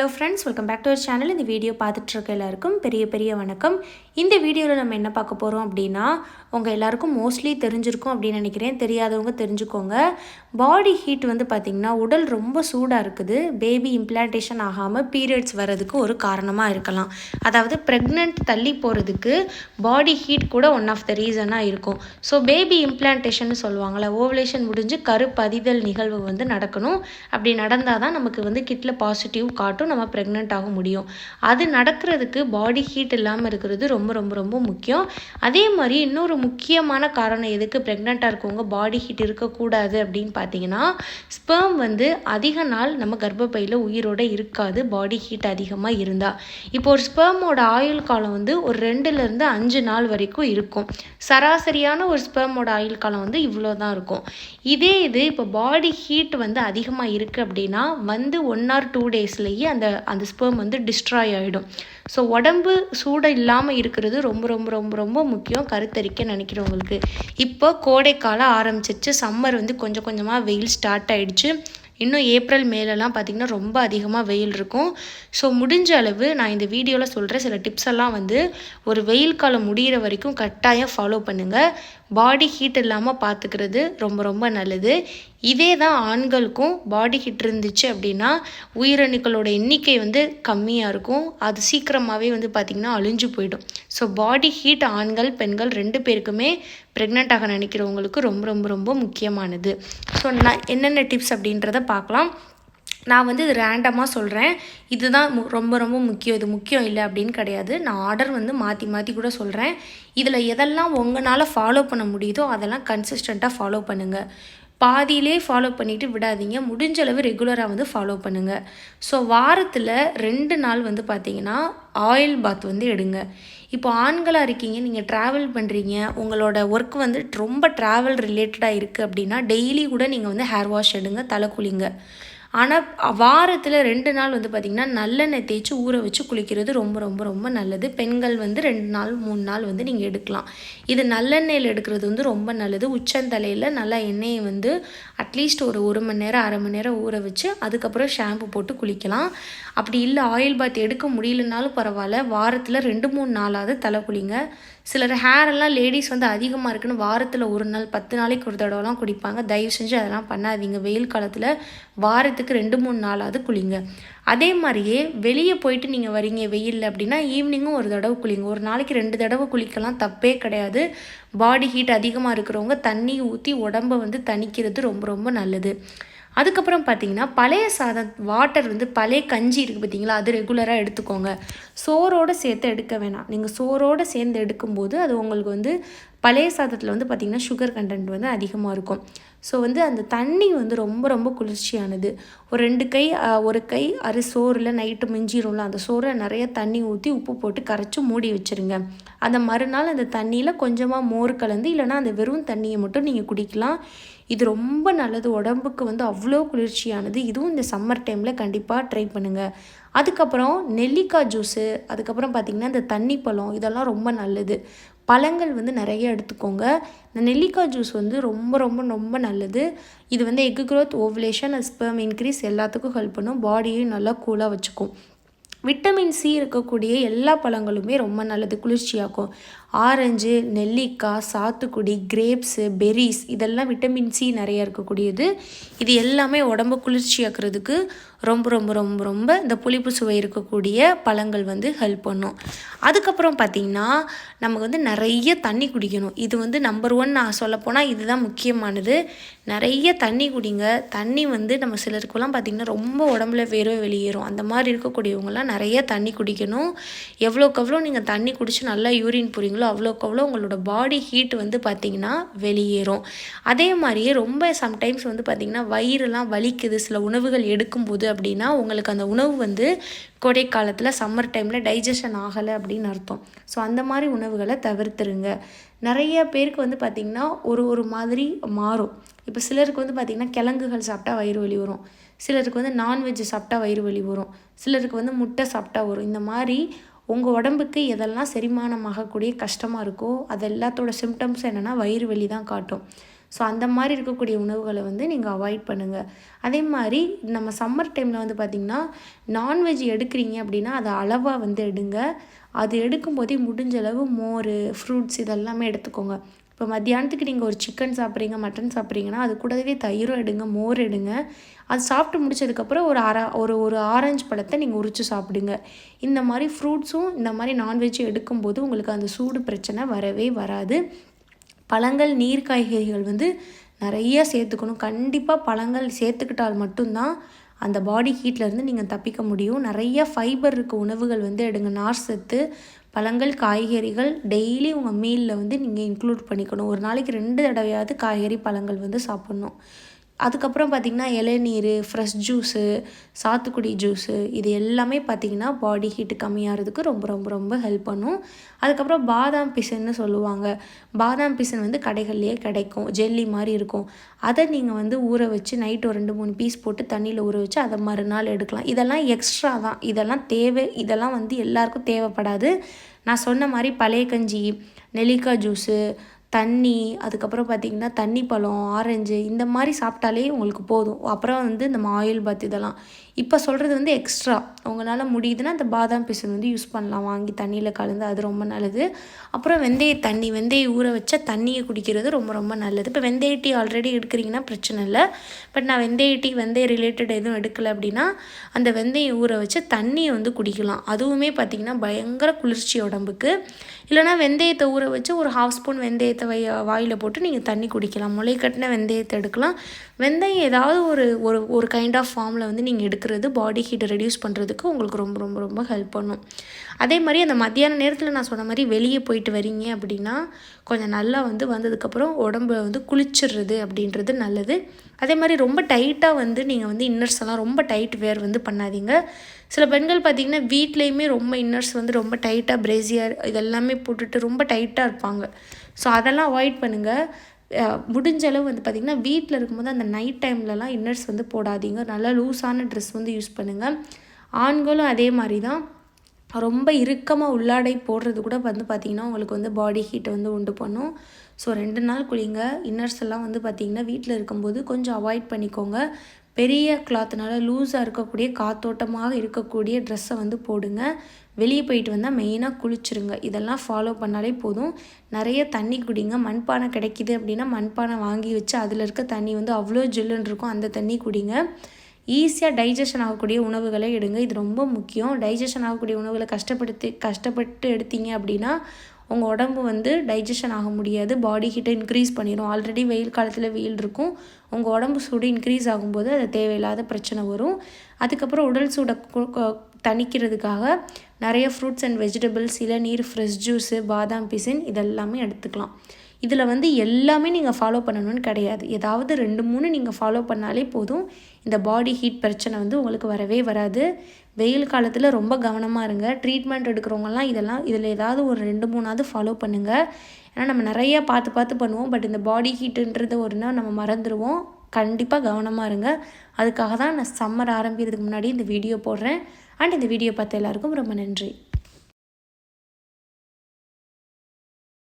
Hello friends welcome back to our channel இந்த video பார்த்துட்ருக்க எல்லாருக்கும் பெரிய பெரிய வணக்கம். இந்த வீடியோவில் நம்ம என்ன பார்க்க போகிறோம் அப்படின்னா உங்கள் எல்லாருக்கும் மோஸ்ட்லி தெரிஞ்சிருக்கும் அப்படின்னு நினைக்கிறேன். தெரியாதவங்க தெரிஞ்சுக்கோங்க. பாடி ஹீட் வந்து பார்த்திங்கன்னா உடல் ரொம்ப சூடாக இருக்குது. பேபி இம்ப்ளான்டேஷன் ஆகாமல் பீரியட்ஸ் வர்றதுக்கு ஒரு காரணமாக இருக்கலாம். அதாவது ப்ரெக்னென்ட் தள்ளி போகிறதுக்கு பாடி ஹீட் கூட ஒன் ஆஃப் த ரீசனாக இருக்கும். ஸோ பேபி இம்ப்ளான்டேஷன் சொல்லுவாங்கள்ல ஓவலேஷன் முடிஞ்சு கருப்பதிதல் நிகழ்வு வந்து நடக்கணும். அப்படி நடந்தால் தான் நமக்கு வந்து கிட்டில் பாசிட்டிவ் காட்டும் நம்ம ப்ரெக்னென்ட் ஆக முடியும். அது நடக்கிறதுக்கு பாடி ஹீட் இல்லாமல் இருக்கிறது ரொம்ப ரொம்ப ரொம்ப முக்கியம். அதே மாதிரி இன்னொரு முக்கியமான காரணம் எதுக்கு ப்ரெக்னெண்ட்டாக இருக்கவங்க பாடி ஹீட் இருக்கக்கூடாது அப்படின்னு பார்த்தீங்கன்னா ஸ்பெர்ம் வந்து அதிக நாள் நம்ம கர்ப்பப்பையில் உயிரோட இருக்காது பாடி ஹீட் அதிகமாக இருந்தால் இப்போ ஒரு ஸ்பெர்மோட ஆயுள் காலம் வந்து ஒரு ரெண்டுலேருந்து அஞ்சு நாள் வரைக்கும் இருக்கும். சராசரியான ஒரு ஸ்பெர்மோட ஆயுள் காலம் வந்து இவ்வளோ தான் இருக்கும். இதே இது இப்போ பாடி ஹீட் வந்து அதிகமாக இருக்குது அப்படின்னா வந்து ஒன் ஆர் டூ டேஸ்லேயே அந்த அந்த ஸ்பெர்ம் வந்து டிஸ்ட்ராய் ஆகிடும் ஸோ உடம்பு சூடு இல்லாமல் இருக்கிறது ரொம்ப ரொம்ப ரொம்ப ரொம்ப முக்கியம். கருத்தரிக்க நினைக்கிறவங்களுக்கு. இப்போ கோடைக்காலம் ஆரம்பிச்சிருச்சு. சம்மர் வந்து கொஞ்சம் கொஞ்சமாக வெயில் ஸ்டார்ட் ஆகிடுச்சு இன்னும் ஏப்ரல் மேலெல்லாம் பார்த்திங்கன்னா ரொம்ப அதிகமாக வெயில் இருக்கும். ஸோ முடிஞ்ச அளவு நான் இந்த வீடியோவில் சொல்கிற சில டிப்ஸ் எல்லாம் வந்து ஒரு வெயில் காலம் முடிகிற வரைக்கும் கட்டாயம் ஃபாலோ பண்ணுங்கள் பாடி ஹீட் இல்லாமல் பார்த்துக்கிறது ரொம்ப ரொம்ப நல்லது. இதே தான் ஆண்களுக்கும் பாடி ஹீட் இருந்துச்சு அப்படின்னா உயிரணுக்களோட எண்ணிக்கை வந்து கம்மியாக இருக்கும். அது சீக்கிரமாகவே வந்து பார்த்திங்கன்னா அழிஞ்சு போயிடும். ஸோ பாடி ஹீட் ஆண்கள் பெண்கள் ரெண்டு பேருக்குமே ப்ரெக்னென்ட் ஆக நினைக்கிறவங்களுக்கு ரொம்ப ரொம்ப ரொம்ப முக்கியமானது. ஸோ நான் என்னென்ன டிப்ஸ் அப்படின்றத பார்க்கலாம். நான் வந்து இது ரேண்டமாக சொல்கிறேன் இதுதான் ரொம்ப ரொம்ப முக்கியம். இது முக்கியம் இல்லை அப்படின்னு கிடையாது. நான் ஆர்டர் வந்து மாற்றி மாற்றி கூட சொல்கிறேன் இதில் எதெல்லாம் உங்களால் ஃபாலோ பண்ண முடியுதோ அதெல்லாம் கன்சிஸ்டண்ட்டாக ஃபாலோ பண்ணுங்கள் பாதியிலே ஃபாலோ பண்ணிவிட்டு விடாதீங்க. முடிஞ்ச அளவு ரெகுலராக வந்து ஃபாலோ பண்ணுங்கள் ஸோ வாரத்தில் ரெண்டு நாள் வந்து பார்த்தீங்கன்னா ஆயில் பாத் வந்து எடுங்க. இப்போ ஆண்களாக இருக்கீங்க நீங்கள் ட்ராவல் பண்ணுறீங்க உங்களோட ஒர்க் வந்து ரொம்ப ட்ராவல் ரிலேட்டடாக இருக்குது அப்படின்னா டெய்லி கூட நீங்கள் வந்து ஹேர் வாஷ் எடுங்க தலை குளிங்க. ஆனால் வாரத்தில் ரெண்டு நாள் வந்து பார்த்திங்கன்னா நல்லெண்ணெய் தேய்ச்சி ஊற வச்சு குளிக்கிறது ரொம்ப ரொம்ப ரொம்ப நல்லது. பெண்கள் வந்து ரெண்டு நாள் மூணு நாள் வந்து நீங்கள் எடுக்கலாம். இது நல்லெண்ணெயில் எடுக்கிறது வந்து ரொம்ப நல்லது. உச்சந்தலையில் நல்லா எண்ணெயை வந்து அட்லீஸ்ட் ஒரு ஒரு மணி நேரம் அரை மணி நேரம் ஊற வச்சு அதுக்கப்புறம் ஷாம்பு போட்டு குளிக்கலாம். அப்படி இல்லை ஆயில் பாத் எடுக்க முடியலனாலும் பரவாயில்ல. வாரத்தில் ரெண்டு மூணு நாளாவது தலை குளிங்க. சிலர் ஹேர் எல்லாம் லேடிஸ் வந்து அதிகமாக இருக்குன்னு வாரத்தில் ஒரு நாள் பத்து நாளைக்கு ஒரு தடவைலாம் குடிப்பாங்க. தயவு செஞ்சு அதெல்லாம் பண்ணாதீங்க. வெயில் காலத்தில் வாரத்துக்கு ரெண்டு மூணு நாளாவது குளிங்க. அதே மாதிரியே வெளியே போயிட்டு நீங்கள் வரீங்க வெயிலில் அப்படின்னா ஈவினிங்கும் ஒரு தடவை குளிங்க. ஒரு நாளைக்கு ரெண்டு தடவை குளிக்கலாம். தப்பே கிடையாது. பாடி ஹீட் அதிகமாக இருக்கிறவங்க தண்ணி ஊற்றி உடம்ப வந்து தணிக்கிறது ரொம்ப ரொம்ப நல்லது. அதுக்கப்புறம் பார்த்தீங்கன்னா பழைய சாதம் வாட்டர் வந்து பழைய கஞ்சி இருக்குது பார்த்தீங்களா? அது ரெகுலராக எடுத்துக்கோங்க. சோறோடு சேர்த்து எடுக்க வேணாம். நீங்கள் சோறோடு சேர்ந்து எடுக்கும்போது அது உங்களுக்கு வந்து பழைய சாதத்தில் வந்து பார்த்திங்கன்னா சுகர் கண்டென்ட் வந்து அதிகமாக இருக்கும். ஸோ வந்து அந்த தண்ணி வந்து ரொம்ப ரொம்ப குளிர்ச்சியானது. ஒரு ரெண்டு கை ஒரு கை அரி சோறில் நைட்டு மிஞ்சிரும்ல அந்த சோறை நிறைய தண்ணி ஊற்றி உப்பு போட்டு கரைச்சி மூடி வச்சுருங்க. அந்த மறுநாள் அந்த தண்ணியில் கொஞ்சமாக மோர் கலந்து இல்லைன்னா அந்த வெறும் தண்ணியை மட்டும் நீங்கள் குடிக்கலாம். இது ரொம்ப நல்லது. உடம்புக்கு வந்து அவ்வளோ குளிர்ச்சியானது. இதுவும் இந்த சம்மர் டைமில் கண்டிப்பாக ட்ரை பண்ணுங்கள் அதுக்கப்புறம் நெல்லிக்காய் ஜூஸு அதுக்கப்புறம் பார்த்திங்கன்னா இந்த தண்ணி பழம் இதெல்லாம் ரொம்ப நல்லது. பழங்கள் வந்து நிறைய எடுத்துக்கோங்க. இந்த நெல்லிக்காய் ஜூஸ் வந்து ரொம்ப ரொம்ப ரொம்ப நல்லது. இது வந்து egg growth ovulation sperm increase எல்லாத்துக்கும் ஹெல்ப் பண்ணும். பாடியையும் நல்லா கூலாக வச்சுக்கும். விட்டமின் சி இருக்கக்கூடிய எல்லா பழங்களுமே ரொம்ப நல்லது. குளிர்ச்சியாக்கும். ஆரஞ்சு நெல்லிக்காய் சாத்துக்குடி கிரேப்ஸு பெரிஸ் இதெல்லாம் விட்டமின் சி நிறைய இருக்கக்கூடியது. இது எல்லாமே உடம்பு குளிர்ச்சியாக்குறதுக்கு ரொம்ப ரொம்ப ரொம்ப ரொம்ப இந்த புளிப்பு சுவை இருக்கக்கூடிய பழங்கள் வந்து ஹெல்ப் பண்ணும். அதுக்கப்புறம் பார்த்திங்கன்னா நமக்கு வந்து நிறைய தண்ணி குடிக்கணும். இது வந்து நம்பர் ஒன் நான் சொல்லப்போனால் இதுதான் முக்கியமானது. நிறைய தண்ணி குடிங்க. தண்ணி வந்து நம்ம சிலருக்குலாம் பார்த்திங்கன்னா ரொம்ப உடம்புல வேர்வை வெளியேறும். அந்த மாதிரி இருக்கக்கூடியவங்கெல்லாம் நிறைய தண்ணி குடிக்கணும். எவ்வளோக்கு எவ்வளோ நீங்கள் தண்ணி குடித்து நல்லா யூரின் போகிறீங்களோ அவ்வளோக்கு அவ்வளோ உங்களோட பாடி ஹீட் வந்து பார்த்திங்கன்னா வெளியேறும். அதே மாதிரியே ரொம்ப சம்டைம்ஸ் வந்து பார்த்திங்கன்னா வயிறுலாம் வலிக்குது. சில உணவுகள் எடுக்கும்போது அப்படின்னா உங்களுக்கு அந்த உணவு வந்து கோடை காலத்தில் சம்மர் டைமில் டைஜஷன் ஆகலை அப்படின்னு அர்த்தம். ஸோ அந்த மாதிரி உணவுகளை தவிர்த்துருங்க. நிறைய பேருக்கு வந்து பார்த்திங்கன்னா ஒரு ஒரு மாதிரி மாறும். இப்போ சிலருக்கு வந்து பார்த்திங்கன்னா கிழங்குகள் சாப்பிட்டா வயிறு வலி வரும். சிலருக்கு வந்து நான்வெஜ் சாப்பிட்டா வயிறு வலி வரும். சிலருக்கு வந்து முட்டை சாப்பிட்டா வரும். இந்த மாதிரி உங்கள் உடம்புக்கு எதெல்லாம் செரிமானம் ஆகக்கூடிய கஷ்டமாக இருக்கோ அது எல்லாத்தோட சிம்டம்ஸ் என்னென்னா வயிறு வலி தான் காட்டும். ஸோ அந்த மாதிரி இருக்கக்கூடிய உணவுகளை வந்து நீங்கள் அவாய்ட் பண்ணுங்கள் அதே மாதிரி நம்ம சம்மர் டைமில் வந்து பார்த்திங்கன்னா நான்வெஜ் எடுக்கிறீங்க அப்படின்னா அதை அளவாக வந்து எடுங்க. அது எடுக்கும்போதே முடிஞ்ச அளவு மோர் ஃப்ரூட்ஸ் இதெல்லாமே எடுத்துக்கோங்க. இப்போ மத்தியானத்துக்கு நீங்கள் ஒரு சிக்கன் சாப்பிட்றீங்க மட்டன் சாப்பிட்றீங்கன்னா அது கூடவே தயிரும் எடுங்க மோர் எடுங்க. அது சாப்பிட்டு முடிச்சதுக்கப்புறம் ஒரு அரை ஒரு ஒரு ஆரஞ்சு பழத்தை நீங்கள் உரித்து சாப்பிடுங்க. இந்த மாதிரி ஃப்ரூட்ஸும் இந்த மாதிரி நான்வெஜ்ஜும் எடுக்கும்போது உங்களுக்கு அந்த சூடு பிரச்சனை வரவே வராது. பழங்கள் நீர் காய்கறிகள் வந்து நிறைய சேர்த்துக்கணும். கண்டிப்பாக பழங்கள் சேர்த்துக்கிட்டால் மட்டும்தான் அந்த பாடி ஹீட்லேருந்து நீங்கள் தப்பிக்க முடியும். நிறைய ஃபைபர் இருக்க உணவுகள் வந்து எடுங்க. நார் சத்து பழங்கள் காய்கறிகள் டெய்லி உங்கள் மீலில் வந்து நீங்கள் இன்க்ளூட் பண்ணிக்கணும். ஒரு நாளைக்கு ரெண்டு தடவையாவது காய்கறி பழங்கள் வந்து சாப்பிட்ணும். அதுக்கப்புறம் பார்த்திங்கன்னா இளநீர் ஃப்ரெஷ் ஜூஸு சாத்துக்குடி ஜூஸு இது எல்லாமே பார்த்திங்கன்னா பாடி ஹீட்டு கம்மியாகிறதுக்கு ரொம்ப ரொம்ப ரொம்ப ஹெல்ப் பண்ணும். அதுக்கப்புறம் பாதாம் பிசன்னு சொல்லுவாங்க. பாதாம் பிசன் வந்து கடைகள்லேயே கிடைக்கும். ஜெல்லி மாதிரி இருக்கும். அதை நீங்கள் வந்து ஊற வச்சு நைட் ஒரு ரெண்டு மூணு பீஸ் போட்டு தண்ணியில் ஊற வச்சு அதை மறுநாள் எடுக்கலாம். இதெல்லாம் எக்ஸ்ட்ரா தான். இதெல்லாம் தேவை. இதெல்லாம் வந்து எல்லாருக்கும் தேவைப்படாது. நான் சொன்ன மாதிரி பழைய கஞ்சி நெல்லிக்காய் ஜூஸு தண்ணி அதுக்கப்புறம் பார்த்திங்கன்னா தண்ணி பழம் ஆரஞ்சு இந்த மாதிரி சாப்பிட்டாலே உங்களுக்கு போதும். அப்புறம் வந்து இந்த ஆயில் பாத் இதெல்லாம். இப்போ சொல்கிறது வந்து எக்ஸ்ட்ரா உங்களால் முடியுதுன்னா அந்த பாதாம் பிசன் வந்து யூஸ் பண்ணலாம். வாங்கி தண்ணியில் கலந்து அது ரொம்ப நல்லது. அப்புறம் வெந்தய தண்ணி வெந்தய ஊற வச்ச தண்ணியை குடிக்கிறது ரொம்ப ரொம்ப நல்லது. இப்போ வெந்தய டீ ஆல்ரெடி எடுக்கிறீங்கன்னா பிரச்சனை இல்லை. பட் நான் வெந்தய டீ வெந்தய ரிலேட்டட் எதுவும் எடுக்கலை அப்படின்னா அந்த வெந்தயம் ஊற வச்சு தண்ணியை வந்து குடிக்கலாம். அதுவுமே பார்த்திங்கன்னா பயங்கர குளிர்ச்சி உடம்புக்கு. இல்லைனா வெந்தயத்தை ஊற வச்சு ஒரு ஹாஃப் ஸ்பூன் வெந்தயத்தை வை வாயில் போட்டு நீங்கள் தண்ணி குடிக்கலாம். முளை கட்டின வெந்தயத்தை எடுக்கலாம். வெந்தயம் ஏதாவது ஒரு ஒரு ஒரு கைண்ட் ஆஃப் ஃபார்மில் வந்து நீங்கள் எடுக்கிறது பாடி ஹீட்டை ரெடியூஸ் பண்ணுறதுக்கு உங்களுக்கு ரொம்ப ரொம்ப ரொம்ப ஹெல்ப் பண்ணும். அதே மாதிரி அந்த மத்தியான நேரத்தில் நான் சொன்ன மாதிரி வெளியே போயிட்டு வரீங்க அப்படின்னா கொஞ்சம் நல்லா வந்து வந்ததுக்கப்புறம் உடம்பு வந்து குளிச்சிடுறது அப்படின்றது நல்லது. அதே மாதிரி ரொம்ப டைட்டாக வந்து நீங்கள் வந்து இன்னர்ஸ் எல்லாம் ரொம்ப டைட் வேர் வந்து பண்ணாதீங்க. சில பெண்கள் பார்த்திங்கன்னா வீட்லேயுமே ரொம்ப இன்னர்ஸ் வந்து ரொம்ப டைட்டாக பிரேசியர் இதெல்லாமே போட்டுட்டு ரொம்ப டைட்டாக இருப்பாங்க. ஸோ அதெல்லாம் அவாய்ட் பண்ணுங்கள் முடிஞ்ச அளவு வந்து பார்த்திங்கன்னா வீட்டில் இருக்கும்போது அந்த நைட் டைம்லலாம் இன்னர்ஸ் வந்து போடாதீங்க. நல்லா லூஸான ட்ரெஸ் வந்து யூஸ் பண்ணுங்கள் ஆண்களும் அதே மாதிரி தான் ரொம்ப இறுக்கமாக உள்ளாடை போடுறது கூட வந்து பார்த்திங்கன்னா உங்களுக்கு வந்து பாடி ஹீட்டை வந்து உண்டு பண்ணும். ஸோ ரெண்டு நாள் குளிங்க. இன்னர்ஸ் எல்லாம் வந்து பார்த்திங்கன்னா வீட்டில் இருக்கும்போது கொஞ்சம் அவாய்ட் பண்ணிக்கோங்க. பெரிய கிளாத்னால லூஸாக இருக்கக்கூடிய காத்தோட்டமாக இருக்கக்கூடிய ட்ரெஸ்ஸை வந்து போடுங்க. வெளியே போயிட்டு வந்தால் மெயினாக குளிச்சுருங்க. இதெல்லாம் ஃபாலோ பண்ணாலே போதும். நிறைய தண்ணி குடிங்க. மண்பானை கிடைக்கிது அப்படின்னா மண்பானை வாங்கி வச்சு அதில் இருக்க தண்ணி வந்து அவ்வளோ ஜில்லுன்னு இருக்கும். அந்த தண்ணி குடிங்க. ஈஸியாக டைஜஷன் ஆகக்கூடிய உணவுகளை எடுங்க. இது ரொம்ப முக்கியம். டைஜஷன் ஆகக்கூடிய உணவுகளை கஷ்டப்படுத்தி கஷ்டப்பட்டு எடுத்தீங்க அப்படின்னா உங்கள் உடம்பு வந்து டைஜஷன் ஆக முடியாது. பாடி ஹீட்டை இன்க்ரீஸ் பண்ணிடும் ஆல்ரெடி வெயில் காலத்தில் வெயில் இருக்கும். உங்கள் உடம்பு சூடு இன்க்ரீஸ் ஆகும்போது அது தேவையில்லாத பிரச்சனை வரும். அதுக்கப்புறம் உடல் சூடை தணிக்கிறதுக்காக நிறைய ஃப்ரூட்ஸ் அண்ட் வெஜிடபிள்ஸ் இளநீர் ஃப்ரெஷ் ஜூஸு பாதாம் பிசின் இதெல்லாமே எடுத்துக்கலாம். இதில் வந்து எல்லாமே நீங்கள் ஃபாலோ பண்ணணும்னு கிடையாது. ஏதாவது ரெண்டு மூணு நீங்கள் ஃபாலோ பண்ணாலே போதும். இந்த பாடி ஹீட் பிரச்சனை வந்து உங்களுக்கு வரவே வராது. வெயில் காலத்தில் ரொம்ப கவனமாக இருங்க. ட்ரீட்மெண்ட் எடுக்கிறவங்கலாம் இதெல்லாம் இதில் ஏதாவது ஒரு ரெண்டு மூணாவது ஃபாலோ பண்ணுங்கள் ஏன்னா நம்ம நிறையா பார்த்து பார்த்து பண்ணுவோம். பட் இந்த பாடி ஹீட்டுன்றது ஒரு நாள் நம்ம மறந்துடுவோம் கண்டிப்பாக கவனமாக இருங்க. அதுக்காக தான் நான் சம்மர் ஆரம்பிக்கிறதுக்கு முன்னாடி இந்த வீடியோ போடுறேன். அண்ட் இந்த வீடியோ பார்த்த எல்லாருக்கும் ரொம்ப நன்றி.